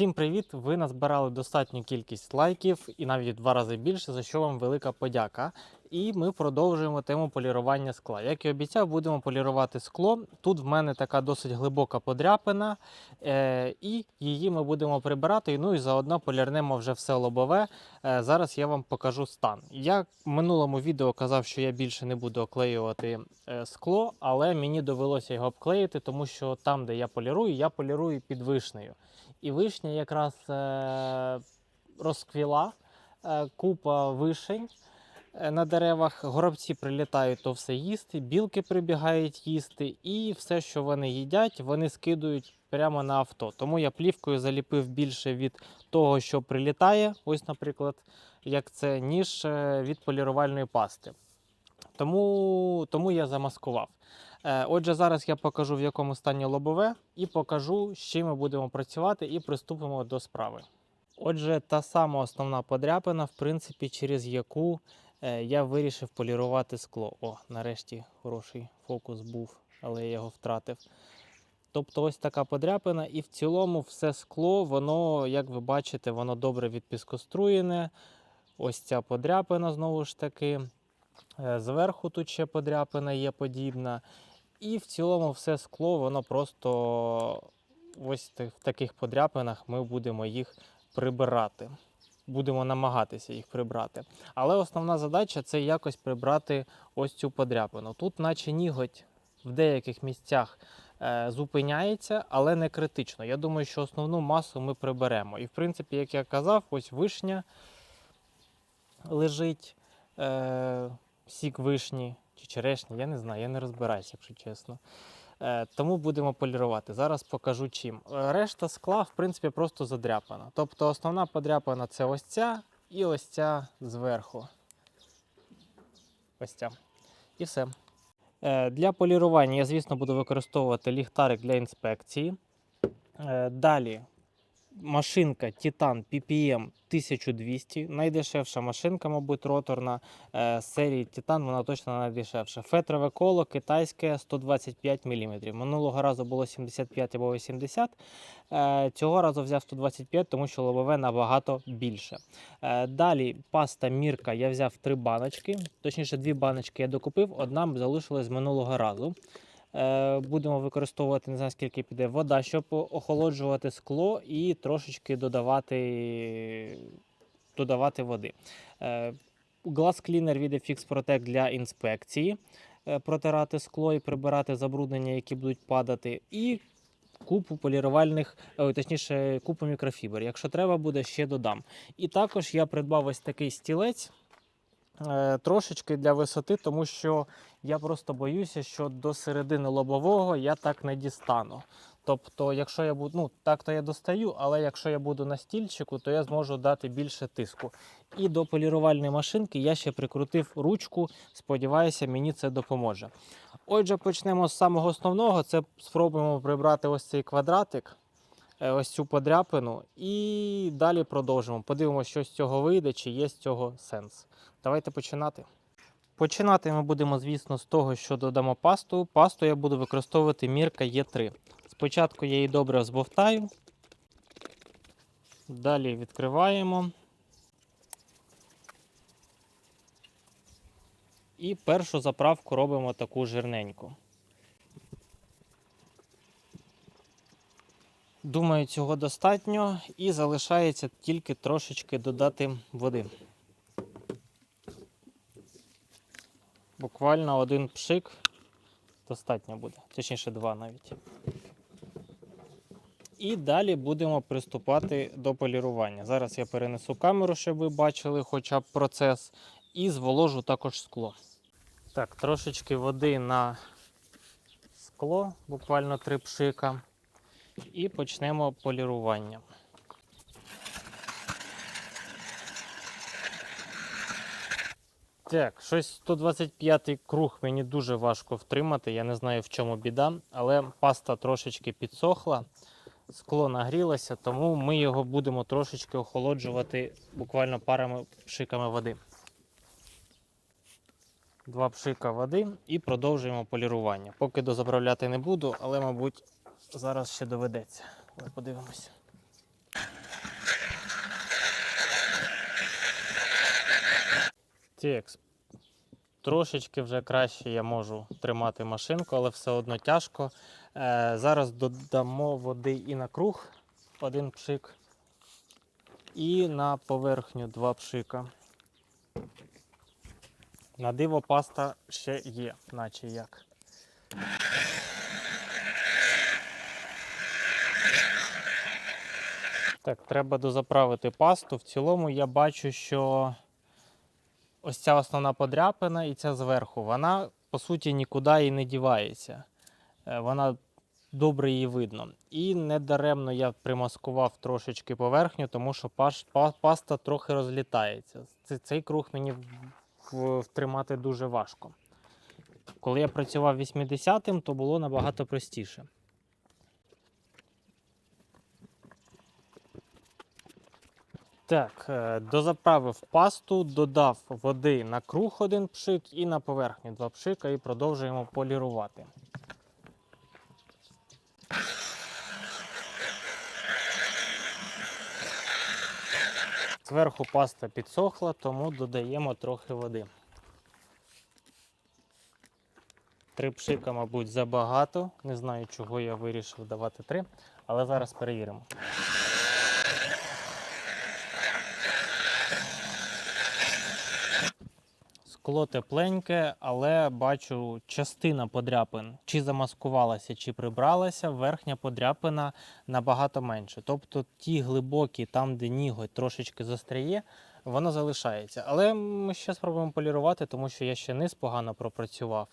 Всім привіт! Ви назбирали достатню кількість лайків і навіть два рази більше, за що вам велика подяка. І ми продовжуємо тему полірування скла. Як і обіцяв, будемо полірувати скло. Тут в мене така досить глибока подряпина, е, і її ми будемо прибирати. Ну і заодно полірнемо вже все лобове. Е, зараз я вам покажу стан. Я в минулому відео казав, що я більше не буду оклеювати е, скло, але мені довелося його обклеїти, тому що там, де я полірую, я полірую під вишнею. І вишня якраз е, розквіла, е, купа вишень е, на деревах. Горобці прилітають то все їсти, білки прибігають їсти, і все, що вони їдять, вони скидують прямо на авто. Тому я плівкою заліпив більше від того, що прилітає, ось, наприклад, як це, ніж від полірувальної пасти. Тому, тому я замаскував. Е, Отже, зараз я покажу, в якому стані лобове, і покажу, з чим ми будемо працювати, і приступимо до справи. Отже, та сама основна подряпина, в принципі, через яку е, я вирішив полірувати скло. О, нарешті хороший фокус був, але я його втратив. Тобто ось така подряпина, і в цілому все скло, воно, як ви бачите, воно добре відпіскоструєне. Ось ця подряпина знову ж таки. Е, Зверху тут ще подряпина є подібна. І в цілому все скло, воно просто ось в таких подряпинах ми будемо їх прибирати. Будемо намагатися їх прибрати. Але основна задача це якось прибрати ось цю подряпину. Тут, наче ніготь в деяких місцях е, зупиняється, але не критично. Я думаю, що основну масу ми приберемо. І в принципі, як я казав, ось вишня лежить е, сік вишні чи черешні, я не знаю, я не розбираюся, якщо чесно. Е, тому будемо полірувати. Зараз покажу чим. Е, Решта скла, в принципі, просто задряпана. Тобто основна подряпана це ось ця і ось ця зверху. Ось ця. І все. Е, Для полірування я, звісно, буду використовувати ліхтарик для інспекції. Далі машинка Titan PPM 1200, найдешевша машинка, мабуть, роторна е, серії Titan, вона точно найдешевша. Фетрове коло китайське 125 мм. Минулого разу було 75 або 80. Е, Цього разу взяв 125, тому що лобове набагато більше. Е, Далі паста Мірка я взяв три баночки, точніше, дві баночки я докупив, одна залишилась з минулого разу. Е, Будемо використовувати не знаю скільки піде вода, щоб охолоджувати скло і трошечки додавати, додавати води. Е, Glass Cleaner від FX Protect для інспекції, е, протирати скло і прибирати забруднення, які будуть падати. І купу полірувальних, точніше, купу мікрофібр. Якщо треба буде, ще додам. І також я придбав ось такий стілець. Е, Трошечки для висоти, тому що я просто боюся, що до середини лобового я так не дістану. Тобто, якщо я буду, ну так то я достаю, але якщо я буду на стільчику, то я зможу дати більше тиску. І до полірувальної машинки я ще прикрутив ручку. Сподіваюся, мені це допоможе. Отже, почнемо з самого основного. Це спробуємо прибрати ось цей квадратик, е, ось цю подряпину, і далі продовжимо. Подивимося, що з цього вийде, чи є з цього сенс. Давайте починати. Починати ми будемо, звісно, з того, що додамо пасту. Пасту я буду використовувати Мірка Є3. Спочатку я її добре розбовтаю. Далі відкриваємо. І першу заправку робимо таку жирненьку. Думаю, цього достатньо і залишається тільки трошечки додати води. Буквально один пшик достатньо буде, точніше два навіть. І далі будемо приступати до полірування. Зараз я перенесу камеру, щоб ви бачили хоча б процес, і зволожу також скло. Так, трошечки води на скло, буквально три пшика. І почнемо полірування. Так, щось 125 круг мені дуже важко втримати. Я не знаю в чому біда, але паста трошечки підсохла, скло нагрілося, тому ми його будемо трошечки охолоджувати буквально парами пшиками води. Два пшика води і продовжуємо полірування. Поки дозаправляти не буду, але, мабуть, зараз ще доведеться. Але подивимось. Текс. Трошечки вже краще я можу тримати машинку, але все одно тяжко. Е, зараз додамо води і на круг один пшик, і на поверхню два пшика. На диво паста ще є, наче як. Так, треба дозаправити пасту. В цілому я бачу, що ось ця основна подряпина і ця зверху, вона по суті нікуди і не дівається. Е, Вона добре її видно. І недаремно я примаскував трошечки поверхню, тому що паста трохи розлітається. Цей, круг мені втримати дуже важко. Коли я працював 80-м, то було набагато простіше. Так, е, дозаправив пасту, додав води на круг один пшик і на поверхню два пшика і продовжуємо полірувати. Зверху паста підсохла, тому додаємо трохи води. Три пшика, мабуть, забагато. Не знаю, чого я вирішив давати три, але зараз перевіримо. Скло тепленьке, але бачу, частина подряпин чи замаскувалася, чи прибралася, верхня подряпина набагато менше. Тобто ті глибокі, там, де ніготь трошечки застряє, воно залишається. Але ми ще спробуємо полірувати, тому що я ще низ погано пропрацював.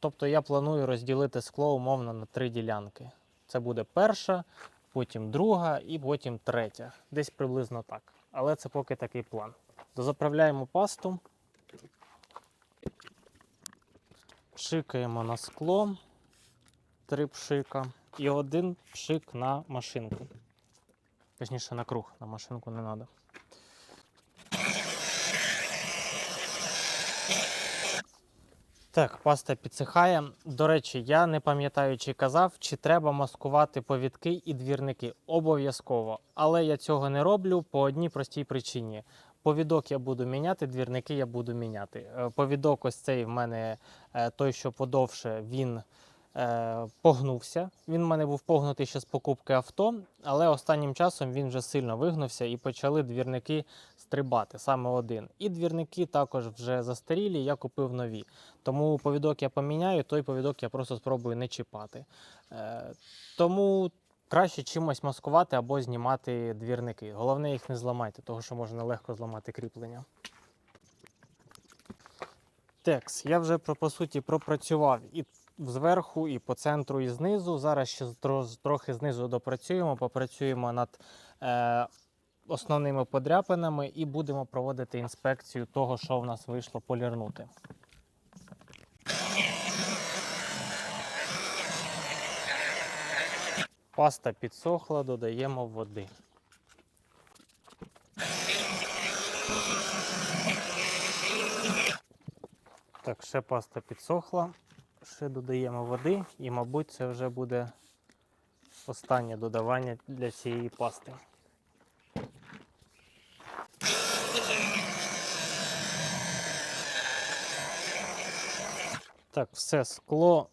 Тобто я планую розділити скло умовно на три ділянки. Це буде перша, потім друга і потім третя. Десь приблизно так. Але це поки такий план. Дозаправляємо пасту. Пшикаємо на скло, три пшика і один пшик на машинку. Точніше, на круг, на машинку не треба. Так, паста підсихає. До речі, я не пам'ятаю, чи казав, чи треба маскувати повідки і двірники. Обов'язково. Але я цього не роблю по одній простій причині. Повідок я буду міняти, двірники я буду міняти. Е, Повідок ось цей в мене е, той, що подовше, він е, погнувся. Він в мене був погнутий ще з покупки авто, але останнім часом він вже сильно вигнувся і почали двірники стрибати, саме один. І двірники також вже застарілі, я купив нові. Тому повідок я поміняю, той повідок я просто спробую не чіпати. Тому краще чимось маскувати або знімати двірники. Головне їх не зламайте, тому що можна легко зламати кріплення. Текс, я вже по суті пропрацював і зверху, і по центру, і знизу. Зараз ще трохи знизу допрацюємо, попрацюємо над е, основними подряпинами і будемо проводити інспекцію того, що в нас вийшло полірнути. Паста підсохла, додаємо води. Так, ще паста підсохла, ще додаємо води і, мабуть, це вже буде останнє додавання для цієї пасти. Так, все, скло.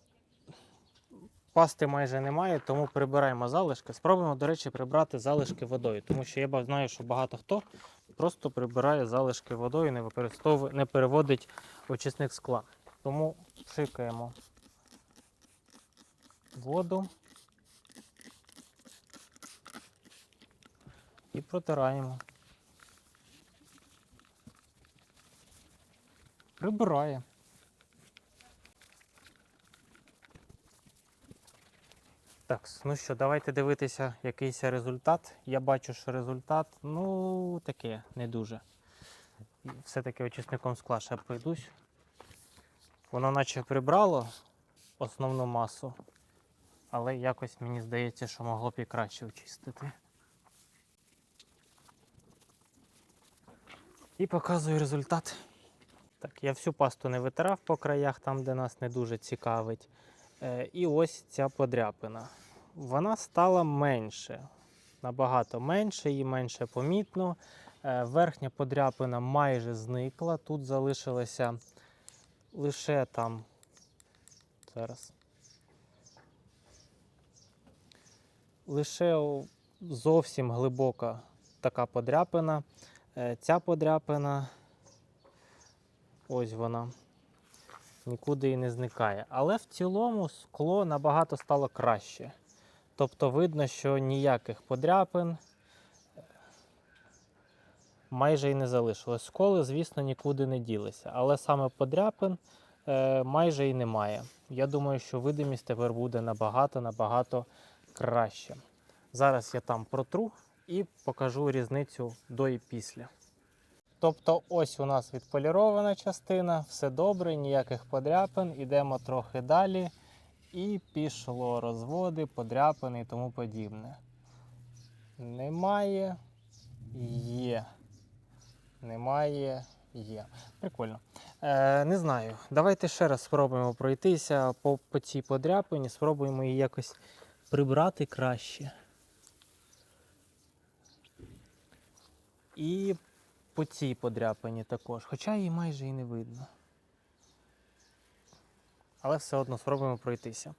Пасти майже немає, тому прибираємо залишки. Спробуємо, до речі, прибрати залишки водою, тому що я знаю, що багато хто просто прибирає залишки водою, не використовує, не переводить очисник скла. Тому пшикаємо воду і протираємо. Прибирає. Так, ну що, давайте дивитися якийсь результат. Я бачу, що результат, ну, таке, не дуже. Все-таки очисником скла ще пройдусь. Воно наче прибрало основну масу, але якось мені здається, що могло б і краще очистити. І показую результат. Так, я всю пасту не витирав по краях, там, де нас не дуже цікавить. Е, І ось ця подряпина. Вона стала менше, набагато менше, її менше помітно. Е, Верхня подряпина майже зникла. Тут залишилося лише там. Зараз. Лише зовсім глибока така подряпина. Е, Ця подряпина, ось вона, нікуди і не зникає. Але в цілому скло набагато стало краще. Тобто видно, що ніяких подряпин е, майже і не залишилось. Сколи, звісно, нікуди не ділися, але саме подряпин е, майже і немає. Я думаю, що видимість тепер буде набагато-набагато краще. Зараз я там протру і покажу різницю до і після. Тобто, ось у нас відполірована частина, все добре, ніяких подряпин. Ідемо трохи далі. І пішло розводи, подряпини і тому подібне. Немає, є. Немає, є. Прикольно. Е, не знаю. Давайте ще раз спробуємо пройтися по, по цій подряпині, спробуємо її якось прибрати краще. І по цій подряпині також, хоча її майже і не видно. Але все одно спробуємо пройтися.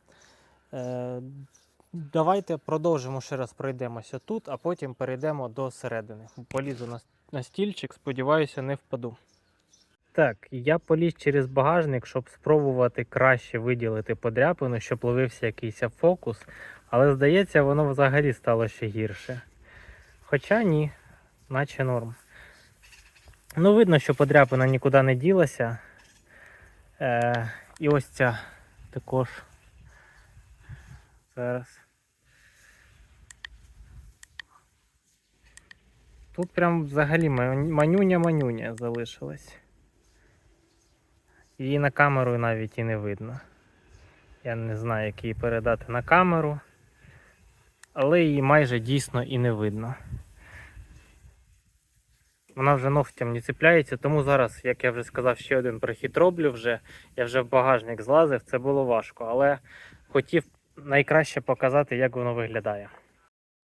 Е, давайте продовжимо ще раз пройдемося тут, а потім перейдемо до середини. Полізу на, стільчик, сподіваюся, не впаду. Так, я поліз через багажник, щоб спробувати краще виділити подряпину, щоб ловився якийсь фокус. Але здається, воно взагалі стало ще гірше. Хоча ні, наче норм. Ну, видно, що подряпина нікуди не ділася. Е, і ось ця також. Зараз. Тут прям взагалі манюня-манюня залишилась. Її на камеру навіть і не видно. Я не знаю, як її передати на камеру, але її майже дійсно і не видно. Вона вже ногтям не цепляється, тому зараз, як я вже сказав, ще один прохід роблю вже. Я вже в багажник злазив, це було важко, але хотів найкраще показати, як воно виглядає.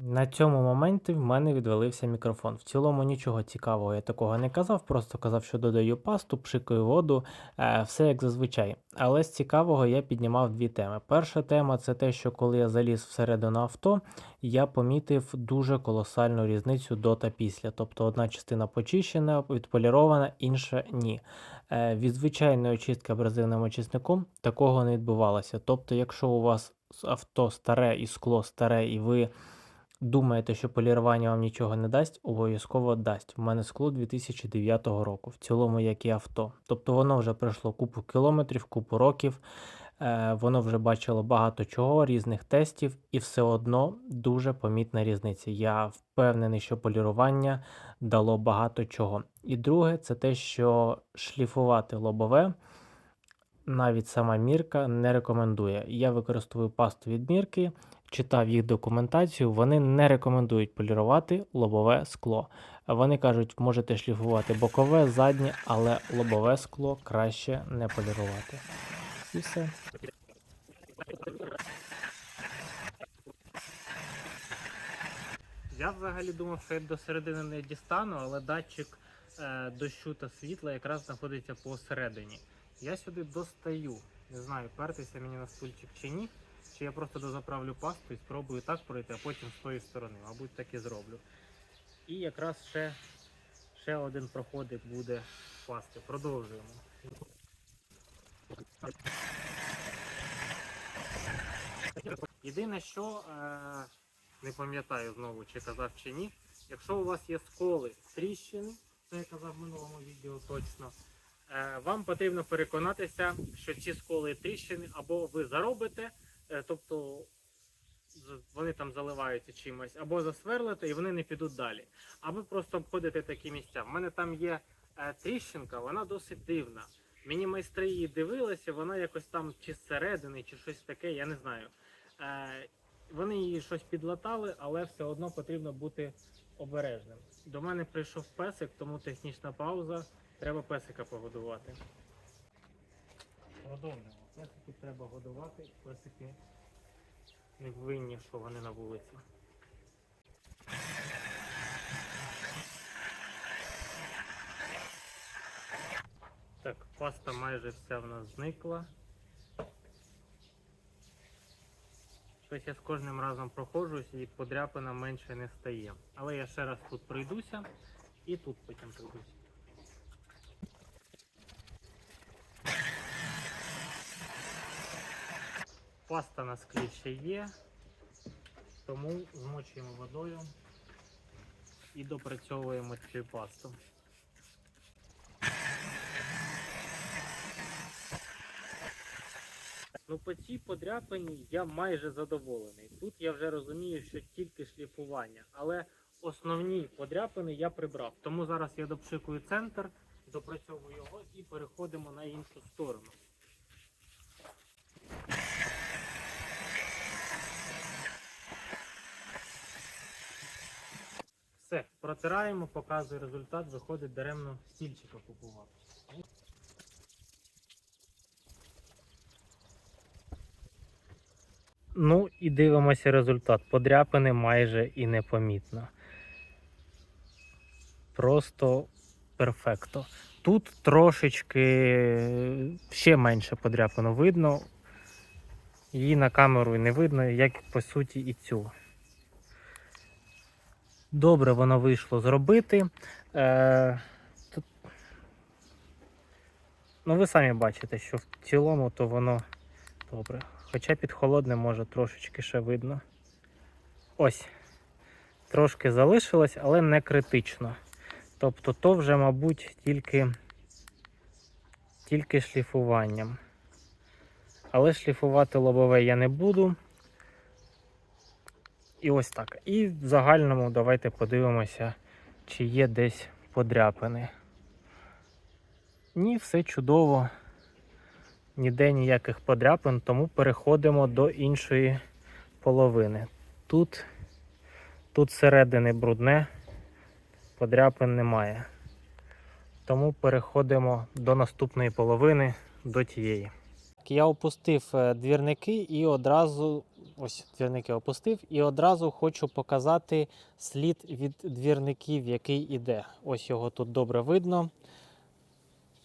На цьому моменті в мене відвалився мікрофон. В цілому нічого цікавого я такого не казав, просто казав, що додаю пасту, пшикаю воду, е, все як зазвичай. Але з цікавого я піднімав дві теми. Перша тема це те, що коли я заліз всередину авто, я помітив дуже колосальну різницю до та після. Тобто одна частина почищена, відполірована, інша ні. Е, Від звичайної очистки абразивним очисником такого не відбувалося. Тобто, якщо у вас авто старе і скло старе, і ви думаєте, що полірування вам нічого не дасть, обов'язково дасть. У мене скло 2009 року, в цілому, як і авто. Тобто воно вже пройшло купу кілометрів, купу років. Е, Воно вже бачило багато чого, різних тестів, і все одно дуже помітна різниця. Я впевнений, що полірування дало багато чого. І друге, це те, що шліфувати лобове навіть сама мірка не рекомендує. Я використовую пасту від мірки, читав їх документацію. Вони не рекомендують полірувати лобове скло. Вони кажуть, можете шліфувати бокове, заднє, але лобове скло краще не полірувати. І все. Я взагалі думав, що я до середини не дістану, але датчик е, дощу та світла якраз знаходиться посередині. Я сюди достаю. Не знаю, пертися мені на стульчик чи ні. Чи я просто дозаправлю пасту і спробую так пройти, а потім з тої сторони. Мабуть, так і зроблю. І якраз ще, ще один проходик буде пасти. Продовжуємо. Єдине, що е, не пам'ятаю знову, чи казав чи ні. Якщо у вас є сколи, тріщини, це я казав в минулому відео точно. Е, Вам потрібно переконатися, що ці сколи тріщини або ви заробите, е, тобто вони там заливаються чимось, або засверлите і вони не підуть далі. Або просто обходите такі місця. В мене там є е, тріщинка, вона досить дивна. Мені майстри її дивилися, вона якось там чи зсередини, чи щось таке, я не знаю. Вони її щось підлатали, але все одно потрібно бути обережним. До мене прийшов песик, тому технічна пауза. Треба песика погодувати. Продовжуємо. Песики треба годувати, песики не винні, що вони на вулиці. Так, паста майже вся в нас зникла. Щось я з кожним разом проходжусь і подряпина менше не стає. Але я ще раз тут прийдуся і тут потім прийдуся. Паста на склі ще є, тому змочуємо водою і допрацьовуємо цю пасту. Ну, по цій подряпині я майже задоволений. Тут я вже розумію, що тільки шліфування, але основні подряпини я прибрав. Тому зараз я допшикую центр, допрацьовую його і переходимо на іншу сторону. Все, протираємо, показую результат, виходить даремно стільчика купував. Ну і дивимося результат. Подряпини майже і непомітно. Просто перфекто. Тут трошечки ще менше подряпину видно. Її на камеру не видно, як по суті і цю. Добре воно вийшло зробити. Е, тут... Ну, ви самі бачите, що в цілому то воно добре. Хоча під холодним може трошечки ще видно. Ось. Трошки залишилось, але не критично. Тобто то вже, мабуть, тільки, тільки шліфуванням. Але шліфувати лобове я не буду. І ось так. І в загальному давайте подивимося, чи є десь подряпини. Ні, все чудово. Ніде ніяких подряпин, тому переходимо до іншої половини. Тут, тут середини брудне, подряпин немає. Тому переходимо до наступної половини, до тієї. Я опустив е, двірники і одразу ось двірники опустив, і одразу хочу показати слід від двірників, який іде. Ось його тут добре видно.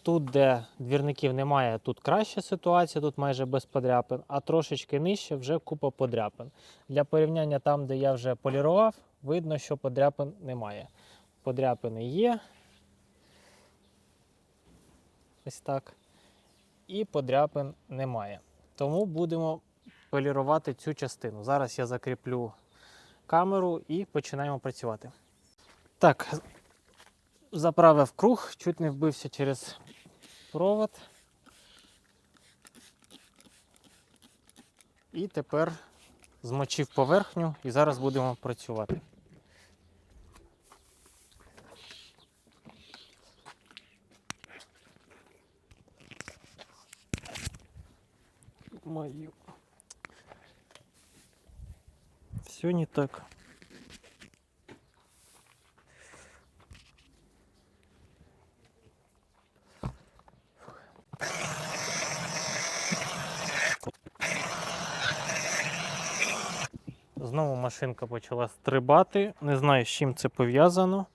Тут, де двірників немає, тут краща ситуація, тут майже без подряпин, а трошечки нижче вже купа подряпин. Для порівняння там, де я вже полірував, видно, що подряпин немає. Подряпини є. Ось так. І подряпин немає. Тому будемо полірувати цю частину. Зараз я закріплю камеру і починаємо працювати. Так, заправив круг, чуть не вбився через провод. І тепер змочив поверхню і зараз будемо працювати. Все не так. Знову машинка почала стрибати. Не знаю, з чим це пов'язано.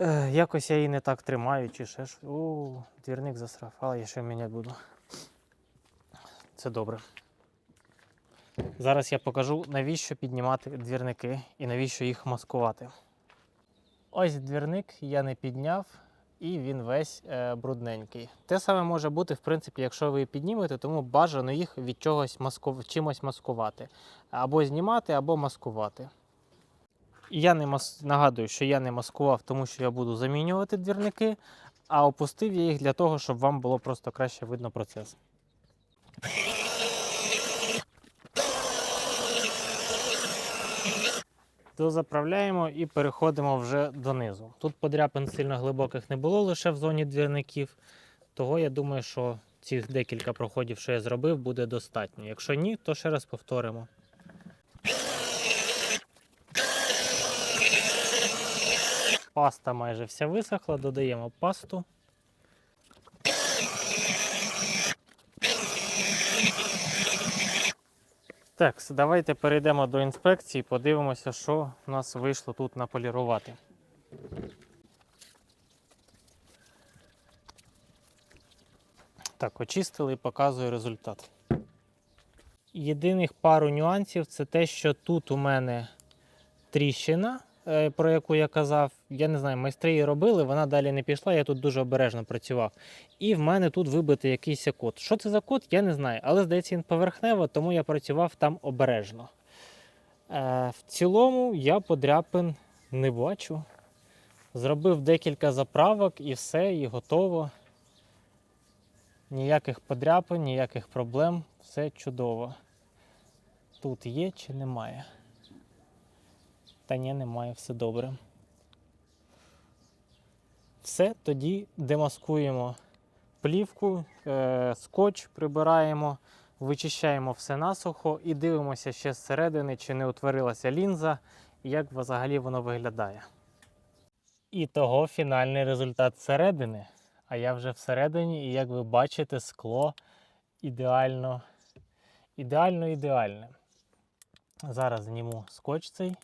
Е, якось я її не так тримаю, чи ще ж. О, двірник засрав, але я ще міняти буду. Це добре. Зараз я покажу, навіщо піднімати двірники і навіщо їх маскувати. Ось двірник я не підняв, і він весь е, брудненький. Те саме може бути, в принципі, якщо ви піднімете, тому бажано їх від чогось маску... чимось маскувати. Або знімати, або маскувати. Я не мас... нагадую, що я не маскував, тому що я буду замінювати двірники, а опустив я їх для того, щоб вам було просто краще видно процес. Дозаправляємо і переходимо вже донизу. Тут подряпин сильно глибоких не було лише в зоні двірників, того я думаю, що цих декілька проходів, що я зробив, буде достатньо. Якщо ні, то ще раз повторимо. Паста майже вся висохла, додаємо пасту. Так, давайте перейдемо до інспекції, подивимося, що в нас вийшло тут наполірувати. Так, очистили і показую результат. Єдиних пару нюансів це те, що тут у мене тріщина, про яку я казав. Я не знаю, майстри її робили, вона далі не пішла, я тут дуже обережно працював. І в мене тут вибитий якийсь код. Що це за код, я не знаю. Але здається, він поверхнево, тому я працював там обережно. Е, В цілому я подряпин не бачу. Зробив декілька заправок і все, і готово. Ніяких подряпин, ніяких проблем, все чудово. Тут є чи немає? Та ні, немає, все добре. Все, тоді демаскуємо плівку, е, скотч прибираємо, вичищаємо все насухо і дивимося ще зсередини, чи не утворилася лінза, і як взагалі воно виглядає. І того фінальний результат зсередини. А я вже всередині, і як ви бачите, скло ідеально, ідеально ідеальне. Зараз зніму скотч цей.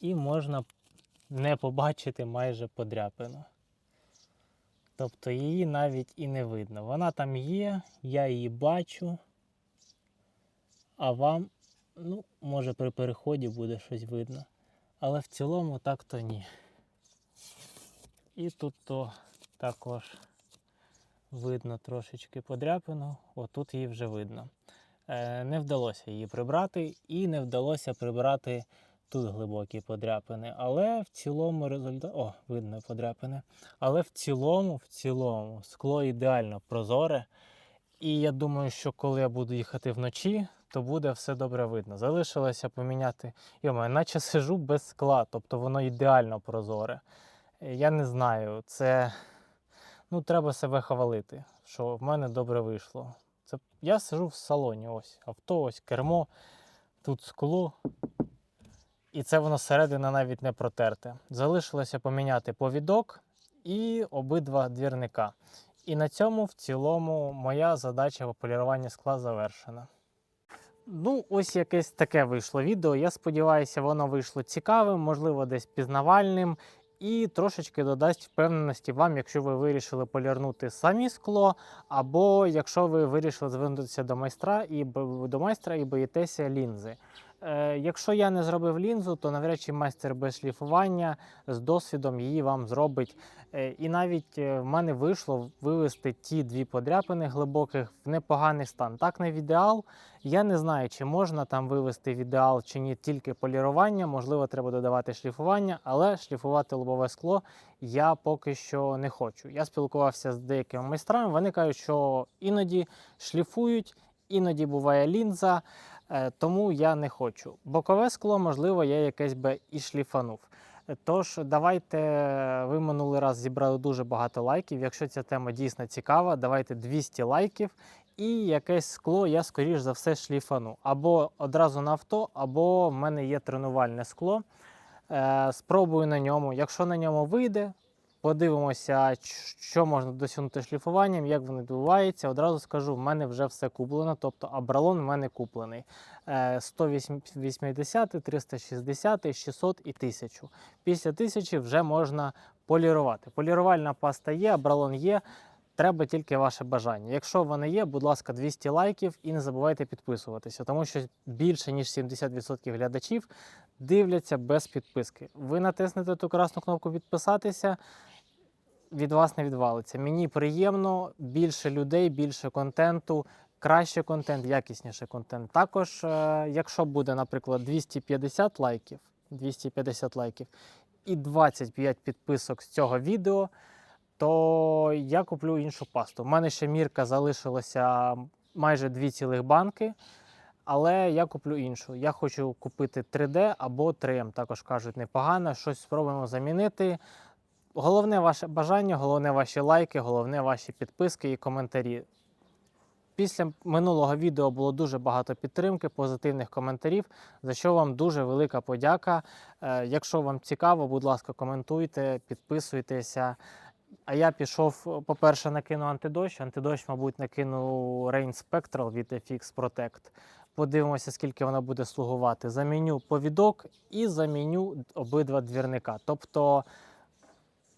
І можна не побачити майже подряпину. Тобто її навіть і не видно. Вона там є, я її бачу, а вам, ну, може при переході буде щось видно. Але в цілому так то ні. І тут то також видно трошечки подряпину, отут її вже видно. Е, не вдалося її прибрати, і не вдалося прибрати тут глибокі подряпини. Але в цілому результат. О, видно подряпини. Але в цілому, в цілому, скло ідеально прозоре. І я думаю, що коли я буду їхати вночі, то буде все добре видно. Залишилося поміняти. Йома, наче сижу без скла, тобто воно ідеально прозоре. Я не знаю, це ну, треба себе хвалити, що в мене добре вийшло. Це я сижу в салоні, ось авто, ось кермо, тут скло. І це воно зсередини навіть не протерте. Залишилося поміняти повідок і обидва двірника. І на цьому в цілому моя задача по поліруванню скла завершена. Ну, ось якесь таке вийшло відео. Я сподіваюся, воно вийшло цікавим, можливо, десь пізнавальним. І трошечки додасть впевненості вам, якщо ви вирішили полірнути самі скло, або якщо ви вирішили звернутися до майстра і до майстра і боїтеся лінзи. Е, якщо я не зробив лінзу, то навряд чи майстер без шліфування з досвідом її вам зробить. Е, і навіть е, в мене вийшло вивести ті дві подряпини глибоких в непоганий стан. Так, не в ідеал. Я не знаю, чи можна там вивести в ідеал чи ні тільки полірування. Можливо, треба додавати шліфування, але шліфувати лобове скло я поки що не хочу. Я спілкувався з деякими майстрами. Вони кажуть, що іноді шліфують, іноді буває лінза. Е, Тому я не хочу. Бокове скло, можливо, я якесь би і шліфанув. Е, Тож, давайте ви минулий раз зібрали дуже багато лайків. Якщо ця тема дійсно цікава, давайте 200 лайків. І якесь скло я, скоріш за все, шліфану. Або одразу на авто, або в мене є тренувальне скло. Е, спробую на ньому. Якщо на ньому вийде, подивимося, що можна досягнути шліфуванням, як воно відбувається. Одразу скажу, в мене вже все куплено, тобто абралон в мене куплений. Е, 180, 360, 600 і 1000. Після 1000 вже можна полірувати. Полірувальна паста є, абралон є. Треба тільки ваше бажання. Якщо вони є, будь ласка, 200 лайків і не забувайте підписуватися, тому що більше ніж 70% глядачів дивляться без підписки. Ви натиснете ту красну кнопку підписатися, від вас не відвалиться. Мені приємно, більше людей, більше контенту, краще контент, якісніше контент. Також, е, якщо буде, наприклад, 250 лайків, 250 лайків і 25 підписок з цього відео, то я куплю іншу пасту. У мене ще мірка залишилося майже дві цілих банки. Але я куплю іншу. Я хочу купити 3D або 3M. Також кажуть, непогано. Щось спробуємо замінити. Головне ваше бажання, головне ваші лайки, головне ваші підписки і коментарі. Після минулого відео було дуже багато підтримки, позитивних коментарів, за що вам дуже велика подяка. Е, Якщо вам цікаво, будь ласка, коментуйте, підписуйтеся. А я пішов, по-перше, накину антидощ. Антидощ, мабуть, накину Rain Spectral від FX Protect. Подивимося, скільки вона буде слугувати. Заміню повідок і заміню обидва двірника. Тобто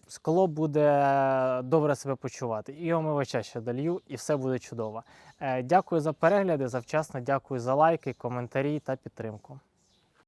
скло буде добре себе почувати. І омивача ще долью, і все буде чудово. Е, Дякую за перегляди, завчасно дякую за лайки, коментарі та підтримку.